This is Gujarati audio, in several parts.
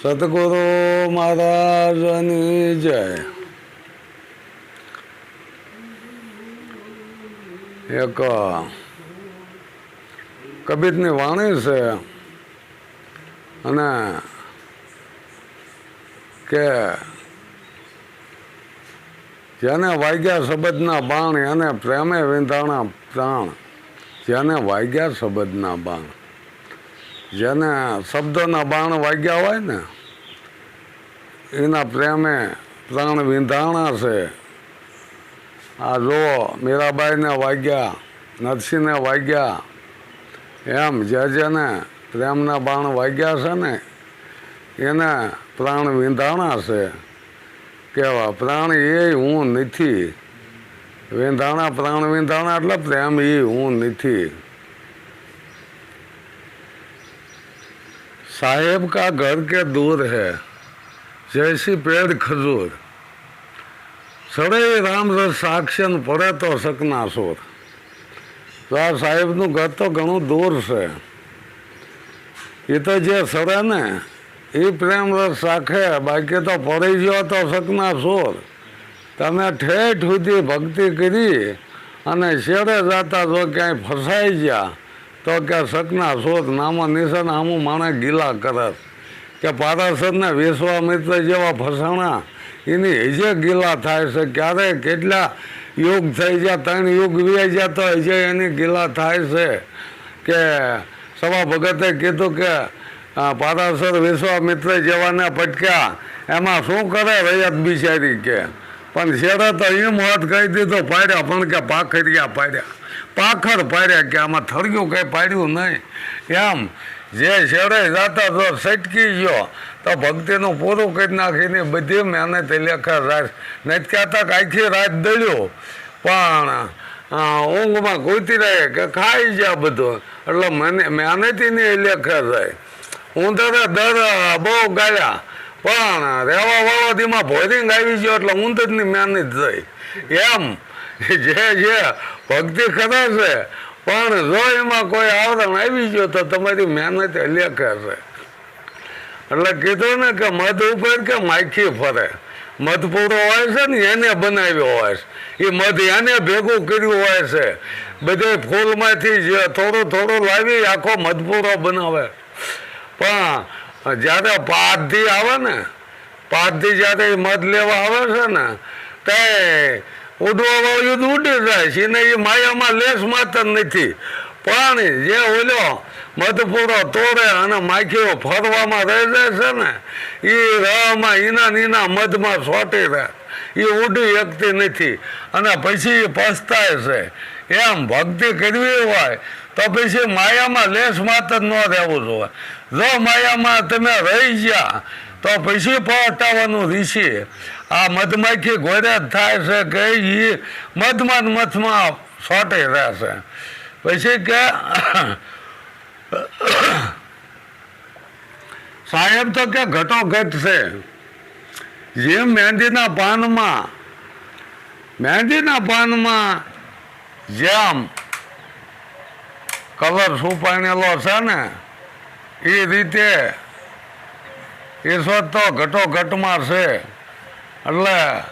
સતગુરુ મહારાજની જય. એક, કબીરની વાણી છે અને કે જેને વાગ્યા શબ્દના બાણ, એને પ્રેમે વિંધાણા પ્રાણ. જેને વાગ્યા શબ્દના બાણ. જેને શબ્દોના બાણ વાગ્યા હોય ને, એના પ્રેમે પ્રાણ વિંધાણા છે. આ જો મીરાબાઈને વાગ્યા, નરસિંહને વાગ્યા, એમ જે જેને પ્રેમના બાણ વાગ્યા છે ને, એને પ્રાણ વિંધાણા છે. કેવા, પ્રાણ એ હું નથી. વિંધાણા પ્રાણ વિંધાણા એટલે પ્રેમ એ હું નથી. साहेब का घर के दूर है जैसी पेड़ खजूर સડે રામ રસ સાક્ષન પડે તો શકના સોર તો આ સાહેબનું ઘર તો ઘણું દૂર છે એ તો જે સડે ને એ પ્રેમ રસ રાખે બાકી તો પડી ગયો તો શકના સોર તમે ઠેઠ સુધી ભક્તિ કરી અને શેડે જતા જો ક્યાંય ફસાઈ ગયા તો કે શકના શોધ નામો નિશાન આમું માણે ગીલા કરત. કે પારાસરને વિશ્વામિત્ર જેવા ફસાણા. એની હજે ગીલા થાય છે. ક્યારે કેટલા યુગ થઈ ગયા, ત્રણ યુગ વ્યાય ગયા તો હજે એની ગીલા થાય છે. કે સવા ભગતે કીધું કે પારાસર વિશ્વામિત્ર જેવાને પટક્યા. એમાં શું કરે રૈયત બિચારી કે? પણ શેરે તો એમ વાત કહી દીધો, પાડ્યા. પણ કે પાખરિયા પાડ્યા. પાખર પાડ્યા કે આમાં થળિયું કંઈ પાડ્યું નહીં. એમ, જે શેરે જતા તો સટકી ગયો. તો ભક્તિનું પૂરું કરી નાખીને બધી મહેનત લેખા રાખ નહીં કહેતા કે આખી રાત દળ્યો. પણ ઊંઘમાં ગોતી રહે કે ખાઈ જાય બધું. એટલે મને મહેનતીની લેખા રહે ઉંદરે દર, બહુ ગાયા પણ રેવા વાળો ધીમાં ભોરિંગ આવી ગયો એટલે ઉંદરની મહેનત થઈ. એમ જે જે, ભક્તિ કરે છે, પણ જો એમાં કોઈ આવરણ આવી ગયો તો તમારી મહેનત લેખે કરશે. એટલે કીધું ને કે મધ ઉપર કે માખી ફરે. મધ પૂરો હોય છે ને, એને બનાવ્યો હોય છે. એ મધ એને ભેગું કર્યું હોય છે. બધે ફૂલમાંથી જે થોડું થોડું લાવી આખો મધપૂરો બનાવે. પણ જ્યારે પારધી આવે ને પારધી જ્યારે મધ લેવા આવે છે ને, તે ઉડવા યુદ્ધ ઉડી જાય. છે એને એ માયામાં લેસ માત્ર નથી. પણ જે ઓલો મધપુરો તોડે અને માખીઓ ફરવામાં રહી જાય છે ને એ રહમાં ઈના નીના મધમાં સોટી રહે. એ ઉડી શકતી નથી. અને પછી એ પસ્તાય છે. એમ ભક્તિ કરવી હોય તો પછી માયામાં લેસ માત્ર ન રહેવું જોઈએ. જો માયામાં તમે રહી ગયા, તો પછી પટાવવાનું રીશે આ મધમાખી ઘોડે થાય છે કે એ મધમાં મથમાં સોટી રહેશે પછી કે સાહેબ તો કે ઘટો ઘટ છે. જેમ મહેંદીના પાનમાં મહેંદીના પાનમાં જેમ કલર સુપાણેલો છે ને, એ રીતે ઈશ્વર તો ઘટો ઘટમાં છે. એટલે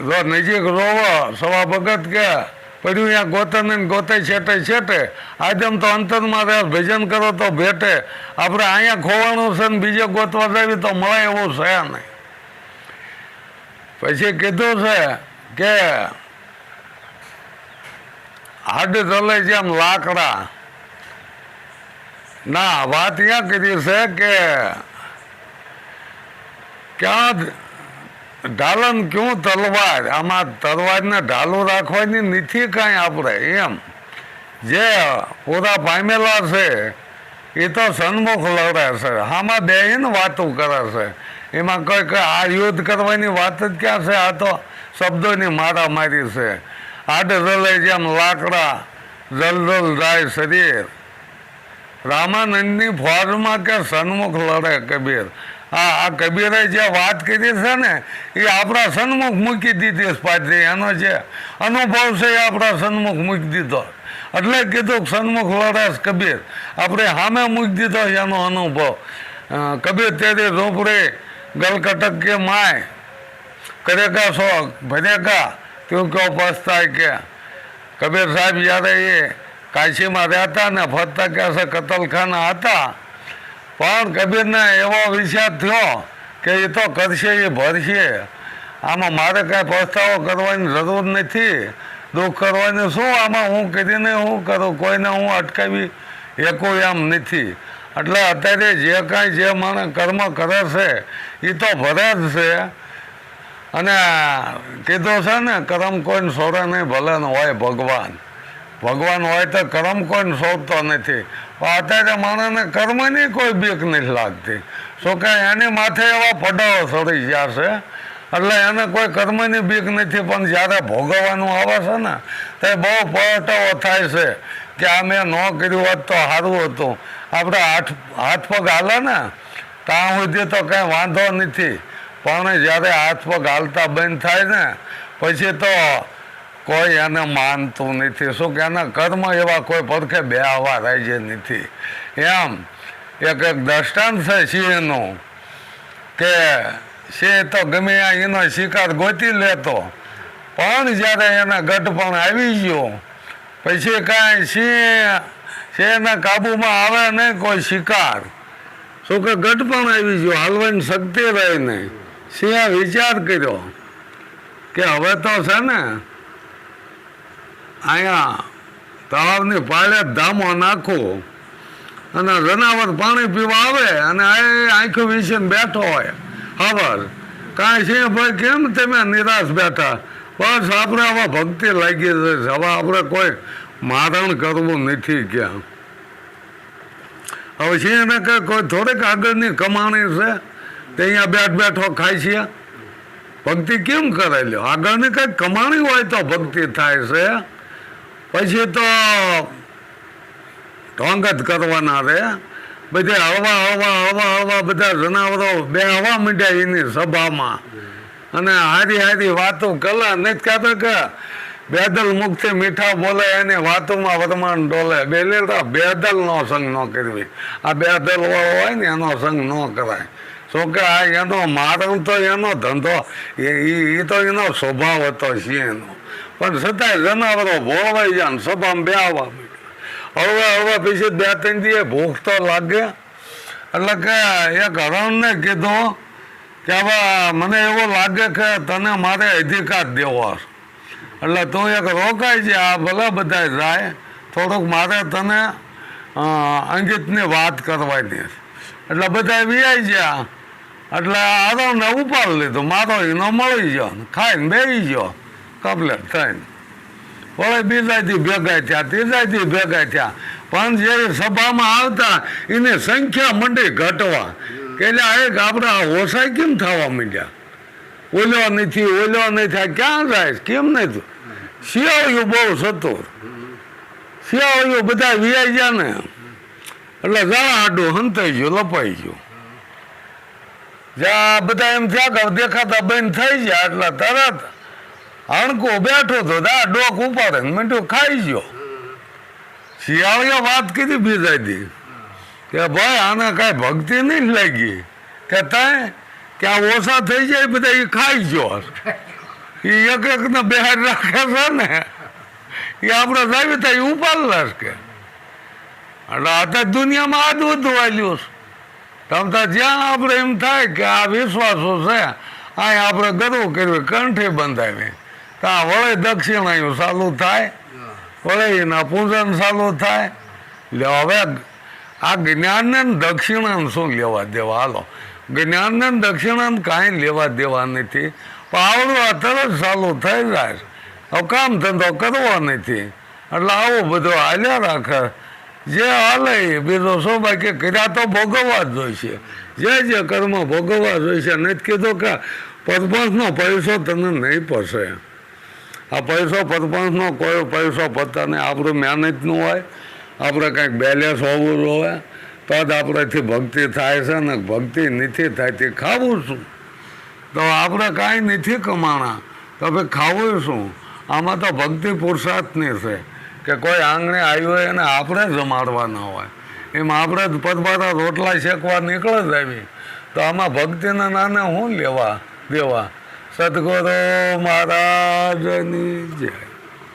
જો નજીક રોવો, સવા ભગત કે, પડ્યું ત્યાં ગોતે ગોતે, છેટે છેટે. આદમ તો અંતરમાં રહે ભજન કરો તો ભેટે. આપણે અહીંયા ખોવાનું છે ને બીજે ગોતવા જાવી તો મળે એવું છે નહીં. પછી કીધું છે કે, હાડ ચલે જેમ લાકડા. ના, વાત ત્યાં કરી છે કે, ક્યાં ઢાલન ક્યું તલવાર? આમાં તલવારને ઢાલો રાખવાની નથી કાંઈ આપણે એમ. જે પૂરા પામેલા છે, એ તો સન્મુખ લડે છે. આમાં બેહીને વાતો કરે છે. એમાં કોઈ કોઈ આ યુદ્ધ કરવાની વાત જ ક્યાં છે? આ તો શબ્દોની મારામારી છે. આડ જલે જેમ લાકડા જલજલ જાય શરીર. રામાનંદની ફોજમાં કે સન્મુખ લડે કબીર? આ આ કબીરે જે વાત કરી છે ને, એ આપણા સન્મુખ મૂકી દીધી પાછી એનો જે અનુભવ છે એ આપણા સન્મુખ મૂકી દીધો. એટલે કીધું સન્મુખ લડાશ કબીર. આપણે સામે મૂકી દીધો એનો અનુભવ. કબીર તેરી ઝોપડે ગલકટક કે માય? કરેકા શોખ? ભરેકા તું કહો પસ્તાય કે? કબીર સાહેબ જ્યારે એ કાશીમાં રહેતા ને ફરતા ક્યાં કતલખાના હતા. પણ કબીરને એવો વિચાર થયો કે એ તો કરશે, એ ભરશે. આમાં મારે કાંઈ પસ્તાવો કરવાની જરૂર નથી. દુઃખ કરવાની શું? આમાં હું કરીને હું કરું? કોઈને હું અટકાવી એકું એમ નથી. એટલે અત્યારે જે કાંઈ જે માણસ કર્મ કરે છે, એ તો ભરે જ છે. અને કીધું છે ને, કરમ કોઈને સોરે નહીં, ભલે હોય ભગવાન. ભગવાન હોય તો કર્મ કોઈને શોધતો નથી. અત્યારે માણસને કર્મની કોઈ બીક નથી લાગતી. શું કે એની માથે એવા પડાવો સડી ગયા છે. એટલે એને કોઈ કર્મની બીક નથી, પણ જ્યારે ભોગવવાનું આવે છે ને, તે બહુ પલટાવો થાય છે કે આ મેં ન કર્યું હોત તો સારું હતું. આપણે હાથ હાથ પગ હાલે ને, ત્યાં સુધી તો કંઈ વાંધો નથી. પણ જ્યારે હાથ પગ હાલતા બંધ થાય ને, પછી તો કોઈ એને માનતું નથી. શું કે એના કર્મ એવા કોઈ પડખે બે આવા રાજ્ય નથી. એમ એક એક દ્રષ્ટાંત છે સિંહનું કે સિંહ તો ગમે એનો શિકાર ગોતી લેતો, પણ જ્યારે એના ગઢપણ આવી ગયો, પછી કાંઈ સિંહ સિંહના કાબુમાં આવે નહીં કોઈ શિકાર. શું કે ગઢપણ આવી ગયો હાલવાની શક્તિ રહી નહીં. સિંહે વિચાર કર્યો કે હવે તો છે ને અહીંયા તળાવની પાળે ધામો નાખો. અને જનાવર પાણી પીવા આવે અને આંખો વીસીને બેઠો હોય. ખબર? કાંઈ છે ભાઈ, કેમ તમે નિરાશ બેઠા? બસ આપણે હવે ભક્તિ લાગી છે. હવે આપણે કોઈ મારણ કરવું નથી ક્યાં. હવે છે એને કે કોઈ થોડીક આગળની કમાણી છે? તે અહીંયા બેઠ બેઠો ખાય છે? ભક્તિ કેમ કરે લ્યો? આગળની કંઈક કમાણી હોય તો ભક્તિ થાય છે. પછી તો ઢોંગ જ કરવાના રે. બધે હળવા હળવા હળવા હળવા બધા જનાવરો બે હવા માંડ્યા એની સભામાં. અને હારી હારી વાતો કલા નથી કહેતા કે બેદલ મુક્તિ મીઠા બોલે, એની વાતોમાં વર્માન ડોલે. બેલેલા બેદલ નો સંગ ન કરવી. આ બેદલ વાળો હોય ને એનો સંગ ન કરાય. શું કે આ એનો મારણ તો એનો ધંધો, એ તો એનો સ્વભાવ હતો સિંહનો પણ છતાંય જનાવરો ભોળવાઈ જાય સભામાં બે આવવા હવે હવે પછી બે ત્રણ દિવસે ભૂખ તો લાગે. એટલે કે એક હરણને કીધું કે હવે મને એવું લાગે કે તને મારે અધિકાર દેવો એટલે તું એક રોકાય છે આ ભલે બધા જાય, થોડુંક મારે તને અંગિતની વાત કરવાની છે. એટલે બધા વિયાઈ ગયા એટલે હરણને ઉપાડ લીધું. મારો એનો મળી ગયો. ખાઈને બેસી ગયો. કપલેટ થઈને વળે બીજાથી ભેગા થયા, ત્રીજાથી ભેગા થયા. પણ જે સભામાં આવતા, એની સંખ્યા મંડી ઘટવા. એટલે એક આપણા ઓછા કેમ થવા માંડ્યા? ઓલ્યો નથી ઓલ્યો નહીં થાય ક્યાં જાય? કેમ નહીં શિયાળ્યું બહુ સતુર શિયાળ્યું બધા વિયાઈ ગયા ને. એટલે જરા આડું હંતાઈ ગયું, લપાઈ ગયું. જ્યાં બધા એમ થયા દેખાતા બંધ થઈ ગયા એટલે તરત હણકો બેઠો તો દા ડોક ઉપાડે. મીઠું ખાઈ ગયો શિયાળીએ વાત કીધી બીજા દી. કે ભાઈ, આને કાંઈ ભક્તિ નહીં લાગી. કે તાય, કે આ ઓછા થઈ જાય બધા એ ખાઈ ગયો એ એક ને બહાર રાખે છે ને એ આપણે જાવી થાય એ ઉપાડલા છે કે. એટલે અત્યારે દુનિયામાં આ જ બધું વાલ્યું છે. તમ જ્યાં આપણે એમ થાય કે આ વિશ્વાસો છે અહીંયા આપણે ગરવું કર્યું કંઠે બંધાવી તો આ વળે દક્ષિણાયું ચાલુ થાય, વળે એના પૂજન ચાલુ થાય. લે હવે આ જ્ઞાનને દક્ષિણાને શું લેવા દેવા? હાલો. જ્ઞાનને દક્ષિણાને કાંઈ લેવા દેવા નથી. આવડું આ જ ચાલુ થઈ જાય. હવે કામ ધંધો કરવો નથી. એટલે આવો બધો હાલ્યા રાખે. જે હાલે બીજો શું બાકી કર્યા તો ભોગવવા જ જોઈશે. જે જે કર્મ ભોગવવા જોઈશે નથી કીધું કે પરપંચનો પૈસો તને નહીં પડશે આ પૈસો પરપંચનો કોઈ પૈસો પતને આપણું મહેનતનું હોય, આપણે કંઈક બેલેન્સ હોવું જોઈએ તો જ આપણાથી ભક્તિ થાય છે ને ભક્તિ નથી થાય તે ખાવું શું? તો આપણે કાંઈ નથી કમાણા. તો ભાઈ ખાવું શું? આમાં તો ભક્તિ પુરુષાર્થની છે. કે કોઈ આંગણે આવ્યું હોય એને આપણે જ જમાડવાના હોય. એમ આપણે જ પદપાતા રોટલા શેકવા નીકળે જ આવી. તો આમાં ભક્તિના નાને શું લેવા દેવા? સદગુરુ મહારાજની જય.